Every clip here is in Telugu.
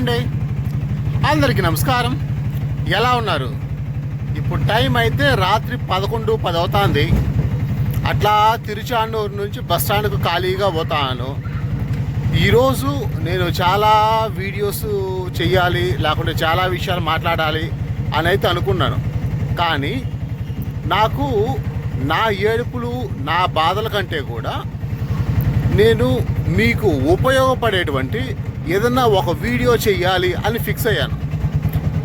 అండి అందరికీ నమస్కారం. ఎలా ఉన్నారు? ఇప్పుడు టైం అయితే రాత్రి పదకొండు పది అవుతుంది. అట్లా తిరుచాండూరు నుంచి బస్ స్టాండ్కు ఖాళీగా పోతాను. ఈరోజు నేను చాలా వీడియోస్ చెయ్యాలి లేకుంటే చాలా విషయాలు మాట్లాడాలి అని అయితే అనుకున్నాను. కానీ నాకు నా ఏడుపులు నా బాధల కంటే కూడా నేను మీకు ఉపయోగపడేటువంటి ఏదన్నా ఒక వీడియో చేయాలి అని ఫిక్స్ అయ్యాను.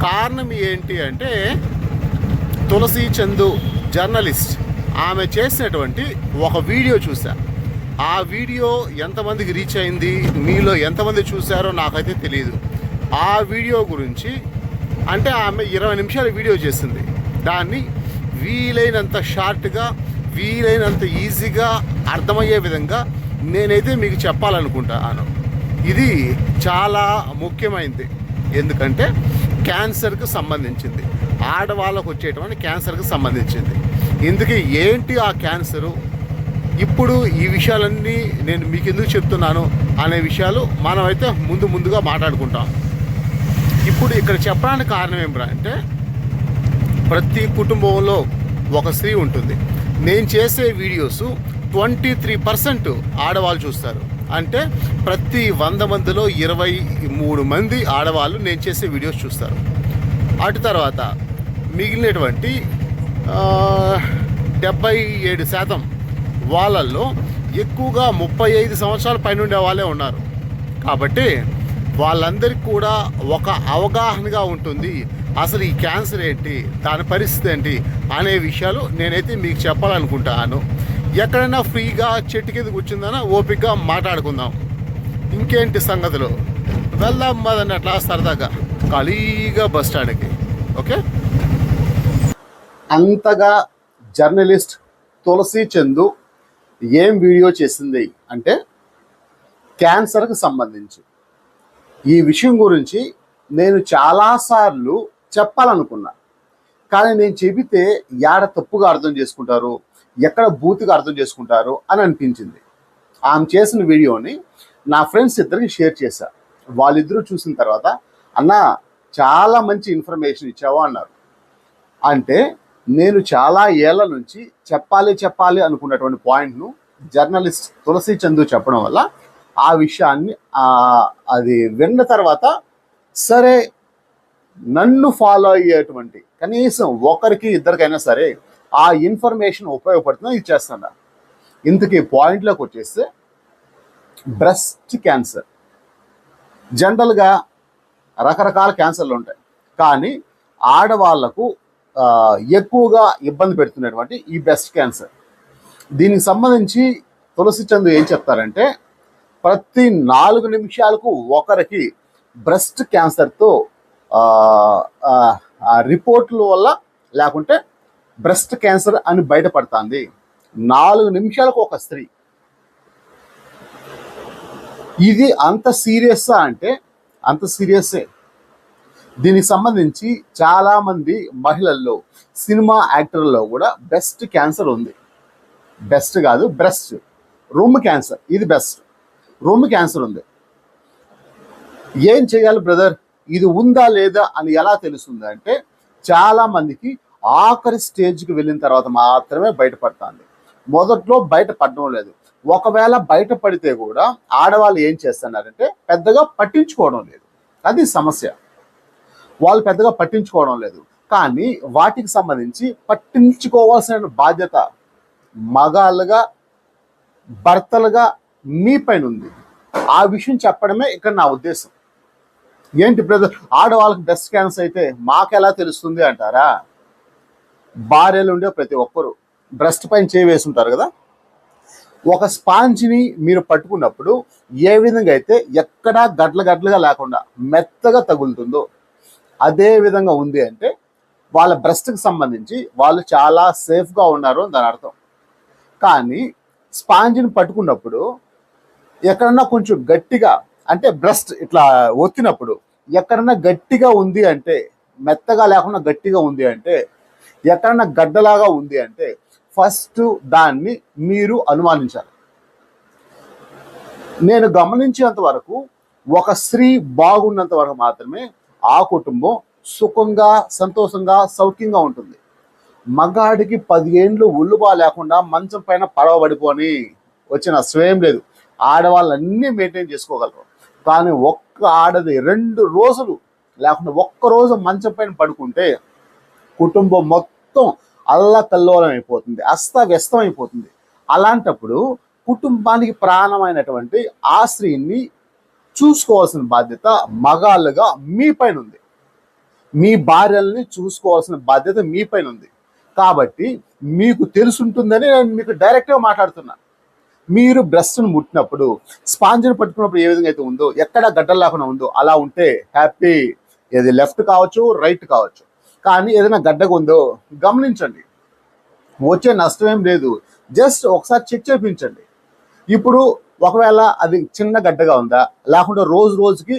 కారణం ఏంటి అంటే తులసి చందు జర్నలిస్ట్ ఆమె చేసినటువంటి ఒక వీడియో చూసా ఆ వీడియో ఎంతమందికి రీచ్ అయింది మీలో ఎంతమంది చూశారో నాకైతే తెలియదు ఆ వీడియో గురించి అంటే ఆమె ఇరవై నిమిషాల వీడియో చేసింది. దాన్ని వీలైనంత షార్ట్గా వీలైనంత ఈజీగా అర్థమయ్యే విధంగా నేనైతే మీకు చెప్పాలనుకుంటాను. ఇది చాలా ముఖ్యమైనది ఎందుకంటే క్యాన్సర్కు సంబంధించింది. ఆడవాళ్ళకు వచ్చేటువంటి క్యాన్సర్కి సంబంధించింది. ఇందుకే ఏంటి ఆ క్యాన్సరు? ఇప్పుడు ఈ విషయాలన్నీ నేను మీకు ఎందుకు చెప్తున్నాను అనే విషయాలు మనమైతే ముందు ముందుగా మాట్లాడుకుంటాం. ఇప్పుడు ఇక్కడ చెప్పడానికి కారణం ఏమిరా అంటే ప్రతి కుటుంబంలో ఒక స్త్రీ ఉంటుంది. నేను చేసే వీడియోస్ ట్వంటీ త్రీ పర్సెంట్ ఆడవాళ్ళు చూస్తారు. అంటే ప్రతి వంద మందిలో ఇరవై మూడు మంది ఆడవాళ్ళు నేను చేసే వీడియోస్ చూస్తారు. అటు తర్వాత మిగిలినటువంటి డెబ్బై ఏడు శాతం వాళ్ళల్లో ఎక్కువగా ముప్పై ఐదు సంవత్సరాల పైన ఉండే వాళ్ళే ఉన్నారు. కాబట్టి వాళ్ళందరికీ కూడా ఒక అవగాహనగా ఉంటుంది అసలు ఈ క్యాన్సర్ ఏంటి దాని పరిస్థితి ఏంటి అనే విషయాలు నేనైతే మీకు చెప్పాలనుకుంటాను. ఎక్కడైనా ఫ్రీగా చెట్టు కింద కూర్చుందనా ఓపికగా మాట్లాడుకుందాం. ఇంకేంటి సంగతులు? వెళ్దాం మదని అట్లా సరదాగా ఖాళీగా బస్ స్టాండ్కి ఓకే? అంతగా జర్నలిస్ట్ తులసి చందు ఏం వీడియో చేసింది అంటే క్యాన్సర్కి సంబంధించి. ఈ విషయం గురించి నేను చాలాసార్లు చెప్పాలనుకున్నా. కానీ నేను చెబితే యాడ తప్పుగా అర్థం చేసుకుంటారు? ఎక్కడ బూతుగా అర్థం చేసుకుంటారు అని అనిపించింది. ఆమె చేసిన వీడియోని నా ఫ్రెండ్స్ ఇద్దరికి షేర్ చేశా. వాళ్ళిద్దరూ చూసిన తర్వాత అన్న చాలా మంచి ఇన్ఫర్మేషన్ ఇచ్చావు అన్నారు. అంటే నేను చాలా ఏళ్ళ నుంచి చెప్పాలి చెప్పాలి అనుకున్నటువంటి పాయింట్ను జర్నలిస్ట్ తులసి చందు చెప్పడం వల్ల ఆ విషయాన్ని అది విన్న తర్వాత సరే నన్ను ఫాలో అయ్యేటువంటి కనీసం ఒకరికి ఇద్దరికైనా సరే ఆ ఇన్ఫర్మేషన్ ఉపయోగపడుతుందని ఇచ్చేస్తాను ఇంతకీ పాయింట్లోకి వచ్చేస్తే బ్రెస్ట్ క్యాన్సర్. జనరల్గా రకరకాల క్యాన్సర్లు ఉంటాయి. కానీ ఆడవాళ్ళకు ఎక్కువగా ఇబ్బంది పెడుతున్నటువంటి ఈ బ్రెస్ట్ క్యాన్సర్. దీనికి సంబంధించి తులసి చందు ఏం చెప్తారంటే ప్రతి నాలుగు నిమిషాలకు ఒకరికి బ్రెస్ట్ క్యాన్సర్తో రిపోర్ట్ల వల్ల లేకుంటే బ్రెస్ట్ క్యాన్సర్ అని బయటపడుతుంది. నాలుగు నిమిషాలకు ఒక స్త్రీ. ఇది అంత సీరియస్సా అంటే అంత సీరియస్సే దీనికి సంబంధించి చాలామంది మహిళల్లో సినిమా యాక్టర్లో కూడా బెస్ట్ క్యాన్సర్ ఉంది. బెస్ట్ కాదు బ్రెస్ట్. రొమ్ము క్యాన్సర్ ఇది బెస్ట్ రొమ్ము క్యాన్సర్ ఉంది. ఏం చేయాలి బ్రదర్? ఇది ఉందా లేదా అని ఎలా తెలుస్తుంది అంటే చాలామందికి ఆఖరి స్టేజ్కి వెళ్ళిన తర్వాత మాత్రమే బయటపడుతుంది. మొదట్లో బయటపడడం లేదు. ఒకవేళ బయటపడితే కూడా ఆడవాళ్ళు ఏం చేస్తున్నారంటే పెద్దగా పట్టించుకోవడం లేదు. అది సమస్య. వాళ్ళు పెద్దగా పట్టించుకోవడం లేదు. కానీ వాటికి సంబంధించి పట్టించుకోవాల్సిన బాధ్యత మగాళ్ళుగా భర్తలుగా మీ పైన ఉంది. ఆ విషయం చెప్పడమే ఇక్కడ నా ఉద్దేశం. ఏంటి బ్రదర్? ఆడవాళ్ళకి బ్రెస్ట్ క్యాన్సర్ అయితే మాకెలా తెలుస్తుంది అంటారా? భార్యలు ఉండే ప్రతి ఒక్కరు బ్రెస్ట్ పైన చేయి వేసుంటారు కదా? ఒక స్పాంజ్ని మీరు పట్టుకున్నప్పుడు ఏ విధంగా అయితే ఎక్కడా గడ్ల గడ్లుగా లేకుండా మెత్తగా తగులుతుందో అదే విధంగా ఉంది అంటే వాళ్ళ బ్రెస్ట్కి సంబంధించి వాళ్ళు చాలా సేఫ్గా ఉన్నారు అని దాని అర్థం. కానీ స్పాంజ్ని పట్టుకున్నప్పుడు ఎక్కడన్నా కొంచెం గట్టిగా అంటే బ్రెస్ట్ ఇట్లా ఒత్తినప్పుడు ఎక్కడన్నా గట్టిగా ఉంది అంటే మెత్తగా లేకుండా గట్టిగా ఉంది అంటే ఎక్కడన్నా గడ్డలాగా ఉంది అంటే ఫస్ట్ దాన్ని మీరు అనుమానించాలి. నేను గమనించేంత వరకు ఒక స్త్రీ బాగున్నంత వరకు మాత్రమే ఆ కుటుంబం సుఖంగా సంతోషంగా సౌఖ్యంగా ఉంటుంది. మగాడికి పదిహేండ్లు ఉల్లుబా లేకుండా మంచం పైన పడవబడిపోని వచ్చిన స్వయం లేదు. ఆడవాళ్ళన్నీ మెయింటైన్ చేసుకోగలరు. కానీ ఒక్క ఆడది రెండు రోజులు లేకుండా ఒక్క రోజు మంచం పైన పడుకుంటే కుటుంబం మొత్తం అల్లకల్లోలం అయిపోతుంది అస్తవ్యస్తం అయిపోతుంది అలాంటప్పుడు కుటుంబానికి ప్రాణమైనటువంటి ఆ స్త్రీని చూసుకోవాల్సిన బాధ్యత మగాళ్ళుగా మీ పైన ఉంది మీ భార్యల్ని చూసుకోవాల్సిన బాధ్యత మీ పైన ఉంది కాబట్టి మీకు తెలుసుంటుందని నేను మీకు డైరెక్ట్గా మాట్లాడుతున్నా. మీరు బ్రెస్ట్ను ముట్టినప్పుడు స్పాంజ్ని పట్టుకున్నప్పుడు ఏ విధంగా అయితే ఉందో ఎక్కడ గడ్డలు లేకుండా ఉందో అలా ఉంటే హ్యాపీ. ఏది లెఫ్ట్ కావచ్చు రైట్ కావచ్చు. కానీ ఏదైనా గడ్డగా ఉందో గమనించండి. వచ్చే నష్టం ఏం లేదు. జస్ట్ ఒకసారి చెక్ చేయించండి ఇప్పుడు ఒకవేళ అది చిన్న గడ్డగా ఉందా? లేకుంటే రోజు రోజుకి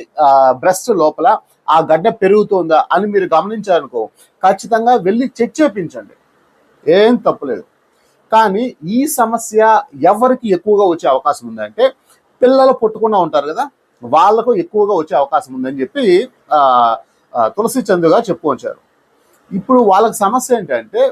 బ్రెస్ట్ లోపల ఆ గడ్డ పెరుగుతుందా అని మీరు గమనించారనుకో ఖచ్చితంగా వెళ్ళి చెక్ చేయించండి ఏం తప్పులేదు కానీ ఈ సమస్య ఎవరికి ఎక్కువగా వచ్చే అవకాశం ఉందంటే పిల్లలు పుట్టకుండా ఉంటారు కదా? వాళ్ళకు ఎక్కువగా వచ్చే అవకాశం ఉందని చెప్పి తులసి చందు గారు చెప్పుకొచ్చారు. ఇప్పుడు వాళ్ళకి సమస్య ఏంటంటే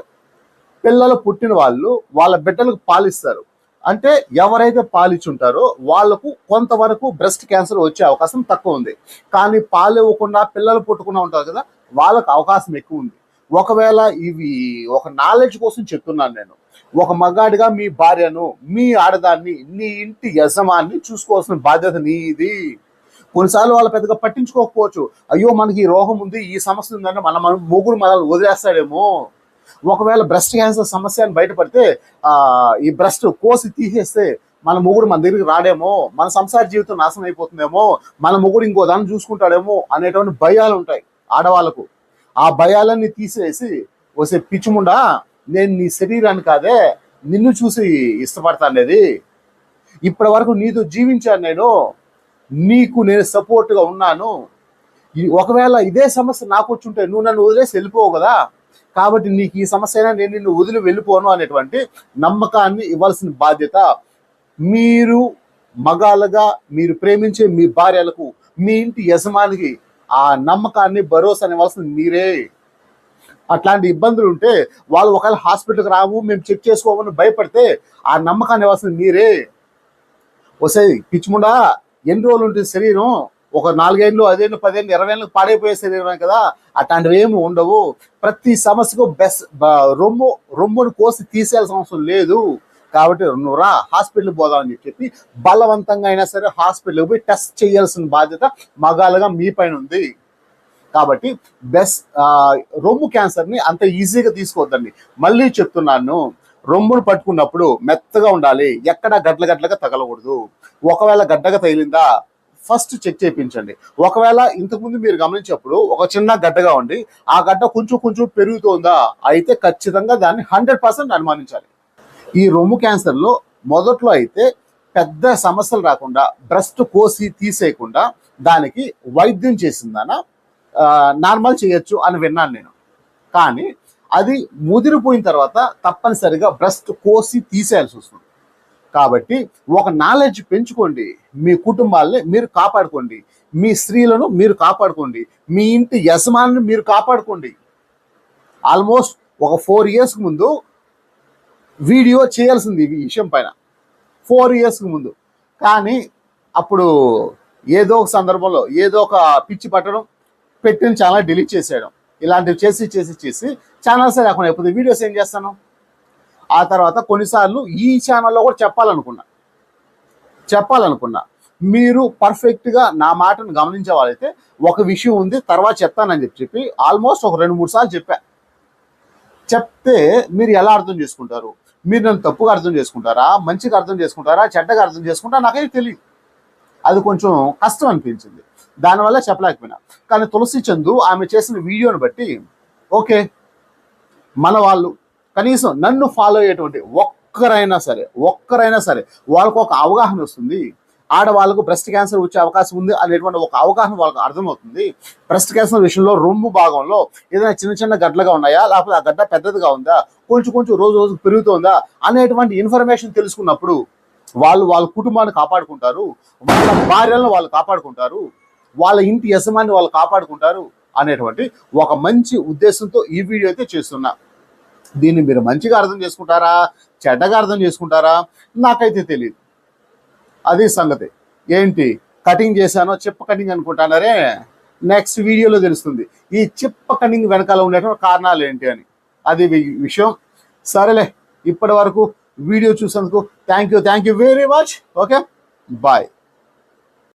పిల్లలు పుట్టిన వాళ్ళు వాళ్ళ బిడ్డలకు పాలిస్తారు. అంటే ఎవరైతే పాలిచ్చుంటారో వాళ్ళకు కొంతవరకు బ్రెస్ట్ క్యాన్సర్ వచ్చే అవకాశం తక్కువ ఉంది. కానీ పాలు ఇవ్వకుండా పిల్లలు పుట్టకుండా ఉంటారు కదా వాళ్ళకు అవకాశం ఎక్కువ ఉంది. ఒకవేళ ఇవి ఒక నాలెడ్జ్ కోసం చెప్తున్నాను నేను. ఒక మగాడిగా మీ భార్యను మీ ఆడదాన్ని నీ ఇంటి యజమాన్ని చూసుకోవాల్సిన బాధ్యత నీది. కొన్నిసార్లు వాళ్ళు పెద్దగా పట్టించుకోకపోవచ్చు. అయ్యో మనకి ఈ రోగం ఉంది ఈ సమస్య ఉందంటే మన మన మొగుడు మనల్ని వదిలేస్తాడేమో. ఒకవేళ బ్రెస్ట్ క్యాన్సర్ సమస్య అని బయటపడితే ఈ బ్రెస్ట్ కోసి తీసేస్తే మన మొగుడు మన దగ్గరికి రాడేమో మన సంసార జీవితం నాశనం అయిపోతుందేమో మన మొగుడు ఇంకో దాన్ని చూసుకుంటాడేమో అనేటువంటి భయాలు ఉంటాయి ఆడవాళ్ళకు. ఆ భయాలన్నీ తీసేసి వసే పిచ్చిముండా నేను నీ శరీరాన్ని కాదే నిన్ను చూసి ఇష్టపడతానేది ఇప్పటి వరకు నీతో జీవించాను నేను నీకు నేను సపోర్ట్గా ఉన్నాను. ఈ- ఒకవేళ ఇదే సమస్య నాకు వచ్చుంటే నువ్వు నన్ను వదిలేసి వెళ్ళిపోవు కదా. కాబట్టి నీకు ఈ సమస్య అయినా నేను నిన్ను వదిలి వెళ్ళిపోను అనేటువంటి నమ్మకాన్ని ఇవ్వాల్సిన బాధ్యత మీరు మగాలుగా మీరు ప్రేమించే మీ భార్యలకు మీ ఇంటి యజమానికి ఆ నమ్మకాన్ని భరోసా ఇవ్వాల్సింది మీరే. అట్లాంటి ఇబ్బందులు ఉంటే వాళ్ళు ఒకవేళ హాస్పిటల్కి రావు మేము చెక్ చేసుకోమని భయపడితే ఆ నమ్మకాన్ని ఇవ్వాల్సింది మీరే. వస్తాయి పిచ్చిముండా ఎన్ని రోజులు ఉంటుంది శరీరం? ఒక నాలుగేళ్ళు ఐదేళ్ళు పదేళ్ళు ఇరవై ఏళ్ళకి పాడైపోయే శరీరమే కదా. అట్లాంటివి ఏమి ఉండవు. ప్రతి సమస్యకు బెస్ట్ రొమ్ము రొమ్మును కోసి తీసేయాల్సిన అవసరం లేదు. కాబట్టి నువ్వు రా హాస్పిటల్కి పోదామని చెప్పి బలవంతంగా అయినా సరే హాస్పిటల్కి పోయి టెస్ట్ చేయాల్సిన బాధ్యత మగాలుగా మీ పైన ఉంది. కాబట్టి బెస్ట్ రొమ్ము క్యాన్సర్ని అంత ఈజీగా తీసుకోవద్దండి. మళ్ళీ చెప్తున్నాను. రొమ్మును పట్టుకున్నప్పుడు మెత్తగా ఉండాలి. ఎక్కడ గడ్ల గడ్లగా తగలకూడదు. ఒకవేళ గడ్డగా తగిలిందా ఫస్ట్ చెక్ చేయించండి. ఒకవేళ ఇంతకుముందు మీరు గమనించినప్పుడు ఒక చిన్న గడ్డగా ఉండి ఆ గడ్డ కొంచెం కొంచెం పెరుగుతోందా అయితే ఖచ్చితంగా దాన్ని హండ్రెడ్ పర్సెంట్ అనుమానించాలి. ఈ రొమ్ము క్యాన్సర్లో మొదట్లో అయితే పెద్ద సమస్యలు రాకుండా బ్రెస్ట్ కోసి తీసేయకుండా దానికి వైద్యం చేసిందన నార్మల్ చేయొచ్చు అని విన్నాను నేను. కానీ అది ముదిరిపోయిన తర్వాత తప్పనిసరిగా బ్రెస్ట్ కోసి తీసేయాల్సి వస్తుంది. కాబట్టి ఒక నాలెడ్జ్ పెంచుకోండి. మీ కుటుంబాలని మీరు కాపాడుకోండి. మీ స్త్రీలను మీరు కాపాడుకోండి. మీ ఇంటి యజమానిని మీరు కాపాడుకోండి. ఆల్మోస్ట్ ఒక ఫోర్ ఇయర్స్కి ముందు వీడియో చేయాల్సింది ఈ విషయం పైన. ఫోర్ ఇయర్స్కి ముందు. కానీ అప్పుడు ఏదో ఒక సందర్భంలో ఏదో ఒక పిచ్చి పట్టడం పెట్టిన ఛానల్ డిలీట్ చేసేయడం. ఇలాంటివి చేసి చేసి చేసి ఛానల్సే లేకుండా అయిపోతుంది వీడియోస్ ఏం చేస్తాను? ఆ తర్వాత కొన్నిసార్లు ఈ ఛానల్లో కూడా చెప్పాలనుకున్నా. చెప్పాలనుకున్నా. మీరు పర్ఫెక్ట్గా నా మాటను గమనించే వాళ్ళైతే ఒక విషయం ఉంది తర్వాత చెప్తానని చెప్పి చెప్పి ఆల్మోస్ట్ ఒక రెండు మూడు సార్లు చెప్పా. చెప్తే మీరు ఎలా అర్థం చేసుకుంటారు? మీరు నన్ను తప్పుగా అర్థం చేసుకుంటారా? మంచిగా అర్థం చేసుకుంటారా? చెడ్డగా అర్థం చేసుకుంటారా? నాకైతే తెలియదు అది కొంచెం కష్టం అనిపించింది. దానివల్ల చెప్పలేకపోయినా. కానీ తులసి చందు ఆమె చేసిన వీడియోని బట్టి ఓకే మన వాళ్ళు కనీసం నన్ను ఫాలో అయ్యేటువంటి ఒక్కరైనా సరే ఒక్కరైనా సరే వాళ్ళకు ఒక అవగాహన వస్తుంది. ఆడవాళ్ళకు బ్రెస్ట్ క్యాన్సర్ వచ్చే అవకాశం ఉంది అనేటువంటి ఒక అవగాహన వాళ్ళకి అర్థమవుతుంది. బ్రెస్ట్ క్యాన్సర్ విషయంలో రొమ్ము భాగంలో ఏదైనా చిన్న చిన్న గడ్డలుగా ఉన్నాయా? లేకపోతే ఆ గడ్డ పెద్దదిగా ఉందా? కొంచెం కొంచెం రోజు రోజు పెరుగుతుందా? అనేటువంటి ఇన్ఫర్మేషన్ తెలుసుకున్నప్పుడు వాళ్ళు వాళ్ళ కుటుంబాన్ని కాపాడుకుంటారు. వాళ్ళ భార్యలను వాళ్ళు కాపాడుకుంటారు. వాళ్ళ ఇంటి యజమాని వాళ్ళు కాపాడుకుంటారు అనేటువంటి ఒక మంచి ఉద్దేశంతో ఈ వీడియో అయితే చేస్తున్నా. దీన్ని మీరు మంచిగా అర్థం చేసుకుంటారా? చెడ్డగా అర్థం చేసుకుంటారా? నాకైతే తెలియదు అది సంగతి. ఏంటి? కటింగ్ చేశానో చిప్ప కటింగ్ అనుకుంటానరే? నెక్స్ట్ వీడియోలో తెలుస్తుంది. ఈ చిప్ప కటింగ్ వెనకాల ఉండేటువంటి కారణాలు ఏంటి అని. అది విషయం. సరేలే ఇప్పటి వరకు వీడియో చూసినందుకు thank you thank you very much. Okay? Bye.